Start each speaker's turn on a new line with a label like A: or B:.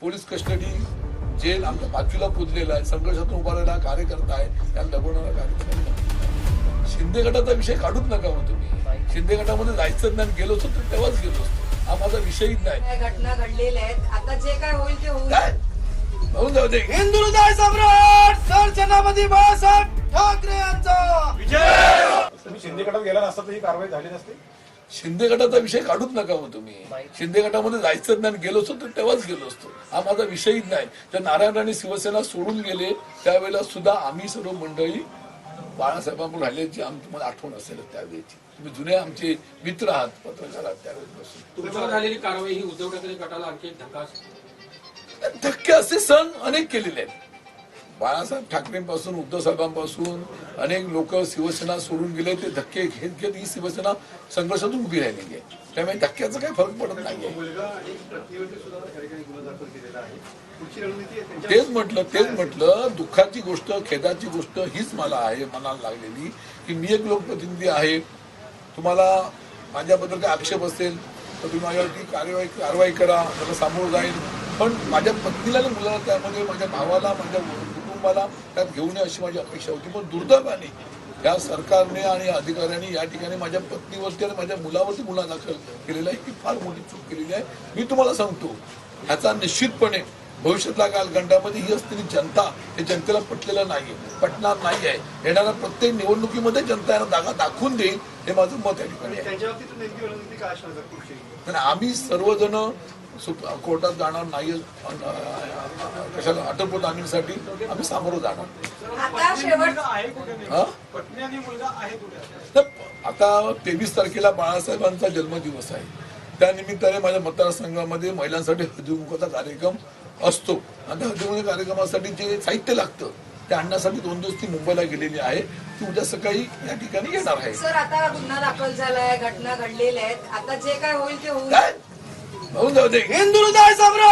A: Police custody gel आमच्या पाचवीला पुजलेला आहे संघर्षातून उभारलेला कार्यकर्ता आहे त्याला दबवणारा कार्यकर्ता. शिंदे गटाचा विषय काढूच नका मग तुम्ही. शिंदे गटामध्ये जायचं नाही गेलो असतो तर तेव्हाच गेलो असतो. हा माझा विषयच नाही.
B: घटना घडलेल्या आहेत. आता जे काय होईल ते होईल
A: होऊन जाऊ दे.
C: हिंदू हृदय सम्राट बाळासाहेब ठाकरे यांचा.
D: तुम्ही शिंदे गटात गेला नसता तर ही कारवाई झाली नसती?
A: शिंदे गटाचा विषय काढूच नका मग तुम्ही. शिंदे गटामध्ये जायचं नाही गेलो असतो तर तेव्हाच गेलो असतो. हा माझा विषयच नाही. तर नारायण राणे शिवसेना सोडून गेले त्यावेळेला सुद्धा आम्ही सर्व मंडळी बाळासाहेबांकडून राहिल्याची आम तुम्हाला आठवण असेल त्यावेळेची. तुम्ही जुने आमचे मित्र आहात पत्रकार आहात त्यावेळेपासून
E: तुमच्यावर झालेली कारवाई ही उद्धव ठाकरे गटाला आणखी एक धक्का
A: धक्के असे सण अनेक केलेले आहेत. बाळासाहेब ठाकरेंपासून उद्धव साहेबांपासून अनेक लोक शिवसेना सोडून गेले ते धक्के घेत घेत ही शिवसेना संघर्षातून उभी राहिलेली आहे. त्यामुळे धक्क्याचा काही फरक पडत नाहीये. तेच म्हटलं तेच म्हटलं दुःखाची गोष्ट खेदाची गोष्ट हीच मला आहे मनाला लागलेली की मी एक लोकप्रतिनिधी आहे. तुम्हाला माझ्याबद्दल काही आक्षेप असेल तर तुम्ही माझ्यावरती कार्यवाही कारवाई करा त्याला सामोरं जाईल. पण माझ्या पत्नीला मुलाला त्यामध्ये माझ्या भावाला माझ्या कुटुंबाला त्यात घेऊन ये अशी माझी अपेक्षा होती. पण दुर्दैवाने या सरकारने आणि अधिकाऱ्यांनी या ठिकाणी माझ्या पत्नीवरती आणि माझ्या मुलावरती गुन्हा दाखल केलेला आहे. ही फार मोठी चूक केलेली आहे. मी तुम्हाला सांगतो ह्याचा निश्चितपणे भविष्यातल्या कालखंडामध्ये ही असलेली जनता हे जनतेला पटलेलं नाही पटणार नाही आहे. येणाऱ्या प्रत्येक निवडणुकीमध्ये जनता यांना जागा दाखवून देईल हे माझं मत या ठिकाणी आहे? आम्ही सर्वजण कोर्टात जाणार नाही कशाला अटक आणण्यासाठी आम्ही सामोरं जाणार.
B: आता शेवट
A: हा? तर आता तेवीस तारखेला बाळासाहेबांचा जन्मदिवस आहे. त्यानिमित्ताने माझ्या मतदारसंघामध्ये महिलांसाठी हळदीमुखाचा कार्यक्रम असतो. आणि त्या हळदीमुख कार्यक्रमासाठी जे साहित्य लागतं ते आणण्यासाठी दोन दिवस ती मुंबईला गेलेली आहे. ती उद्या सकाळी या ठिकाणी येणार आहे.
B: सर आता गुन्हा दाखल झालाय घटना घडलेल्या आहेत. आता जे काय होईल ते होईल
A: काय होऊन जाऊ दे
C: हिंदू हृदय सम्राट सरसेनापती बाळासाहेब